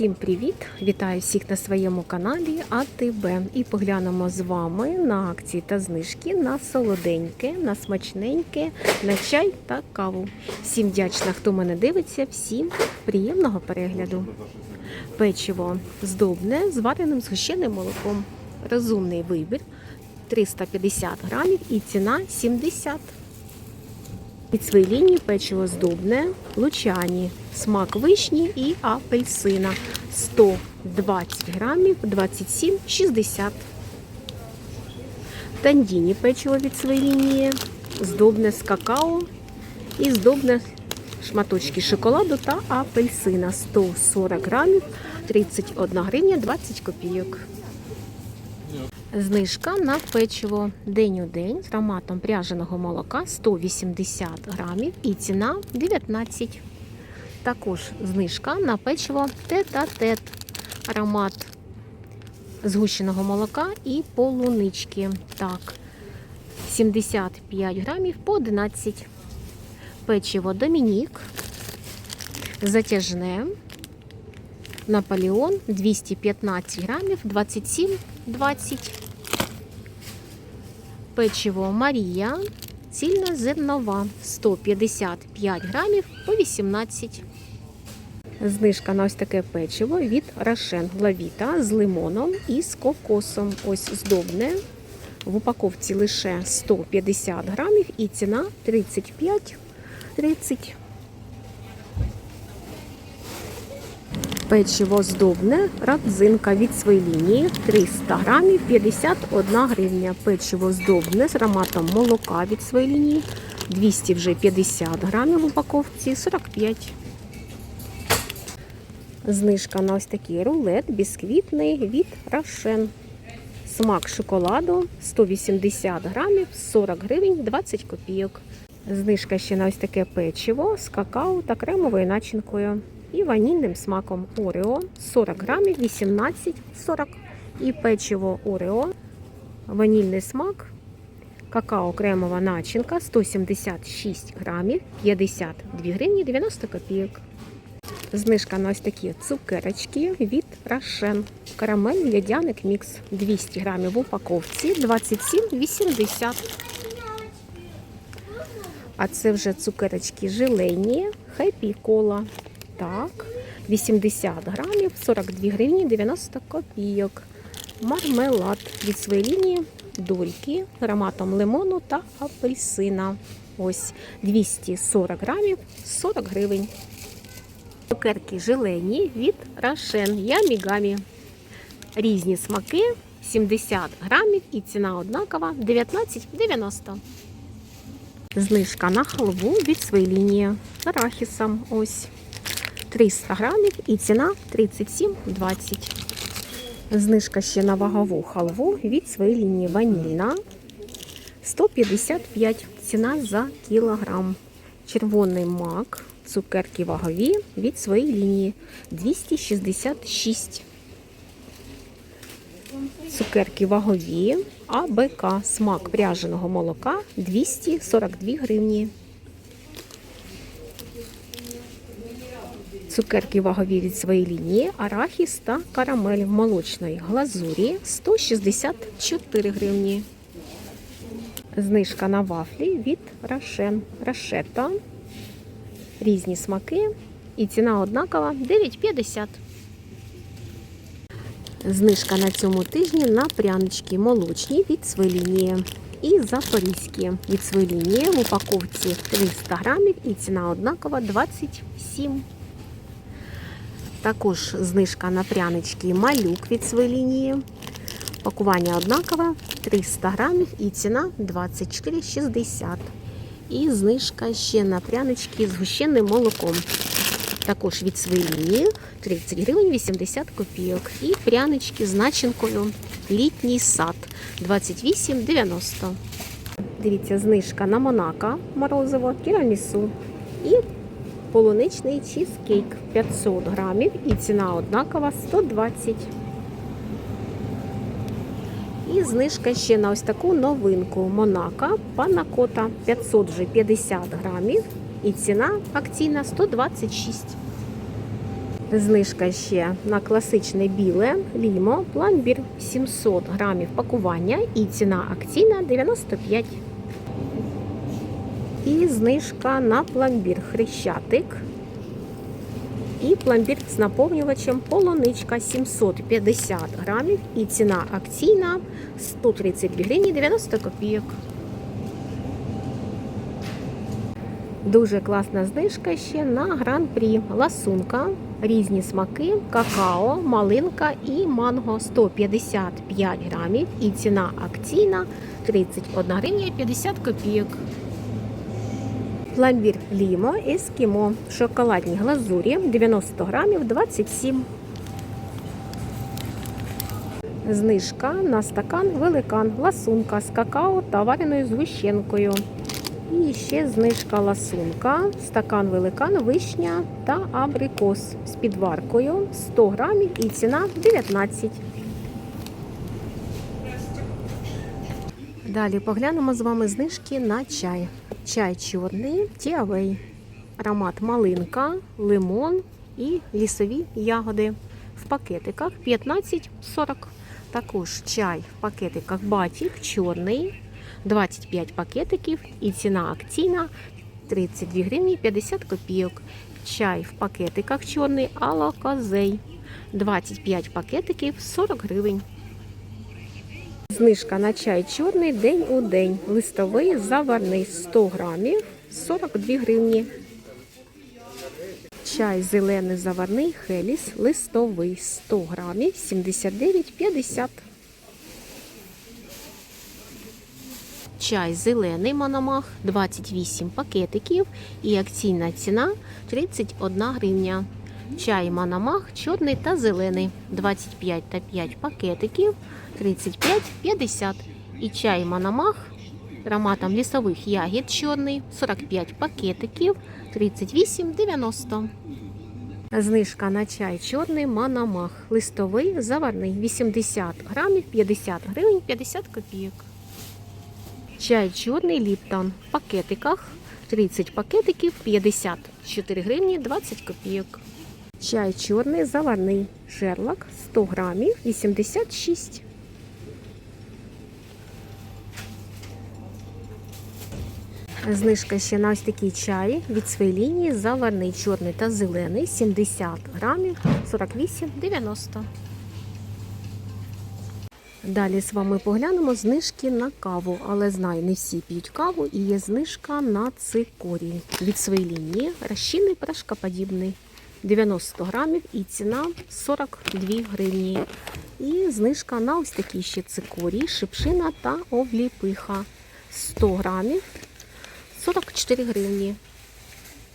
Всім привіт! Вітаю всіх на своєму каналі АТБ. І поглянемо з вами на акції та знижки на солоденьке, на смачненьке, на чай та каву. Всім вдячна, хто мене дивиться, всім приємного перегляду. Печиво здобне з вареним згущеним молоком. Розумний вибір 350 грамів і ціна 70 від своєї лінії печиво здобне, лучані, смак вишні і апельсина 120 грамів 27,60. Тандіні печиво від своєї лінії, здобне з какао і здобне шматочки шоколаду та апельсина 140 грамів 31 гривня 20 копійок. Знижка на печиво день у день з ароматом пряженого молока 180 грамів і ціна 19. Також знижка на печиво тет-а-тет. Аромат згущеного молока і полунички. Так, 75 грамів по 11. Печиво Домінік. Затяжне. Наполеон 215 грамів 27,20. Печиво Марія. Цільна зернова 155 грамів по 18. Знижка на ось таке печиво від Рошен Лавіта з лимоном і з кокосом. Ось здобне. В упаковці лише 150 грамів і ціна 35,30. Печиво здобне, радзинка від своєї лінії 300 грамів 51 гривня. Печиво здобне з ароматом молока від своєї лінії 200 вже 50 грамів в упаковці 45. Знижка на ось такий рулет бісквітний від Рошен. Смак шоколаду 180 грамів 40 гривень 20 копійок. Знижка ще на ось таке печиво з какао та кремовою начинкою і ванільним смаком Орео 40 грамів 18,40 і печиво Орео, ванільний смак, какао кремова начинка 176 грамів 52 гривні 90 копійок. Знижка на ось такі цукерочки від Рошен. Карамель лядяник мікс 200 грамів в упаковці 27,80. А це вже цукерочки желені, хеппі кола. Так, 80 грамів, 42 гривні 90 копійок. Мармелад від своєї лінії дольки ароматом лимону та апельсина. Ось 240 грамів, 40 гривень. Цукерки желені від Рошен Ямігамі. Різні смаки 70 грамів і ціна однакова 19,90. Знижка на халву від своєї лінії арахісом. Ось 300 грамів і ціна 37,20. Знижка ще на вагову халву від своєї лінії ванільна 155 ціна за кілограм. Червоний мак, цукерки вагові від своєї лінії 266. Цукерки вагові, АБК, смак пряженого молока 242 гривні. Цукерки вагові від своєї лінії, арахіс та карамель в молочної глазурі 164 гривні. Знижка на вафлі від Рошен Рошета. Різні смаки. І ціна однакова 9,50. Знижка на цьому тижні на прянички молочні від своєї лінії. І запорізькі від своєї лінії в упаковці 300 грамів і ціна однакова 27. Також знижка на прянички малюк від своєї лінії. Пакування однакове 300 грамів і ціна 24,60. І знижка ще на прянички з гущеним молоком. Також від своєї лінії 30 гривень 80 копійок. І прянички з начинкою літній сад 28,90. Дивіться, знижка на Монако морозиво, тірамісу і полуничний чізкейк 500 грамів і ціна однакова 120. І знижка ще на ось таку новинку Монако Панакота 500 вже 50 грамів і ціна акційна 126. Знижка ще на класичне біле лімо, пломбір 700 грамів пакування і ціна акційна 95. І знижка на пломбір хрещатик. І пломбір з наповнювачем полуничка 750 грамів і ціна акційна 132 гривні 90 копійок. Дуже класна знижка ще на гран-прі. Ласунка, різні смаки, какао, малинка і манго 155 грамів. І ціна акційна 31 гривня 50 копійок. Пломбір Лімо Ескімо в шоколадній глазурі 90 грамів 27. Знижка на стакан великан, ласунка з какао та вареною згущенкою. І ще знижка ласунка, стакан великан, вишня та абрикос з підваркою 100 грамів і ціна 19. Далі поглянемо з вами знижки на чай. Чай чорний, тіавей, аромат малинка, лимон і лісові ягоди. В пакетиках 15-40. Також чай в пакетиках батік чорний, 25 пакетиків і ціна акційна 32 гривні 50 копійок. Чай в пакетиках чорний алокозей. 25 пакетиків 40 гривень. Знижка на чай чорний день у день. Листовий заварний 100 грамів 42 гривні. Чай зелений заварний Хеліс листовий 100 грамів 79,50. Чай зелений Мономах 28 пакетиків і акційна ціна 31 гривня. Чай Мономах чорний та зелений 25 та 5 пакетиків 35,50. І чай Мономах ароматом лісових ягід чорний 45 пакетиків 38,90. Знижка на чай чорний Мономах. Листовий заварний 80 грамів 50 гривень 50 копійок. Чай чорний Ліптон в пакетиках 30 пакетиків 54 гривні 20 копійок. Чай чорний заварний Шерлок 100 грамів 86. Знижка ще на ось такі чаї від своєї лінії заварний чорний та зелений 70 грамів 48,90. Далі з вами поглянемо знижки на каву, але знаю, не всі п'ють каву і є знижка на цикорій від своєї лінії. Розчинний порошкоподібний 90 грамів і ціна 42 гривні. І знижка на ось такі ще цикорій, шипшина та обліпиха 100 грамів 44 гривні.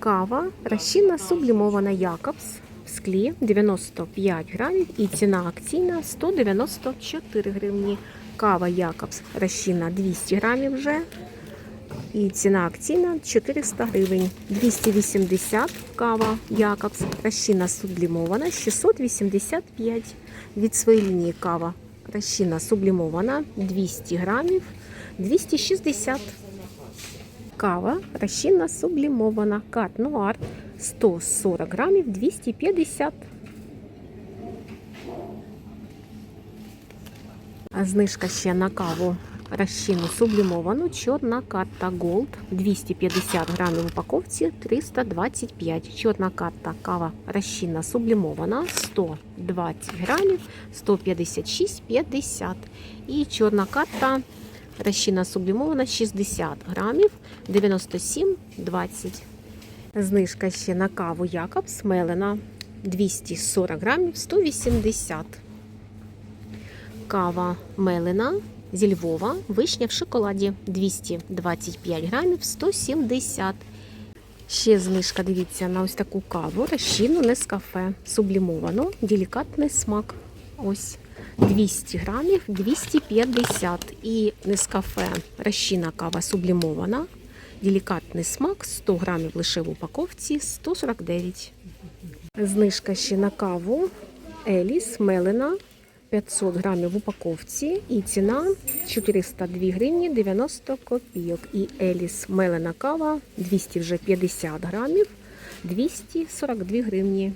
Кава розчинна сублімована Якобс в склі 95 грамів і ціна акційна 194 гривні. Кава Якобс розчинна 200 грамів вже. І ціна акційна 400 гривень. 280 кава Якобс. Розчинна сублімована 685. Від своєї лінії кава розчинна сублімована 200 грамів 260 Кава розчинна сублімована. Кат Нуар 140 грамів 250. А Знижка ще на каву розчинну сублімовану. Чорна карта Gold 250 грамів в упаковці 325. Чорна карта кава розчинна сублімована 120 грамів 156,50. І чорна карта Розчина сублімована 60 грамів 97,20. Знижка ще на каву Якобс мелена 240 грамів 180. Кава мелена зі Львова, вишня в шоколаді 225 грамів 170. Ще знижка, дивіться, на ось таку каву, розчинну Нескафе, сублімовану, делікатний смак. Ось 200 грамів 250 і Нескафе розчинна кава сублімована. Делікатний смак 100 грамів лише в упаковці 149. Знижка ще на каву Еліс Мелена 500 грамів в упаковці і ціна 402 гривні 90 копійок. І Еліс Мелена кава 250 грамів 242 гривні.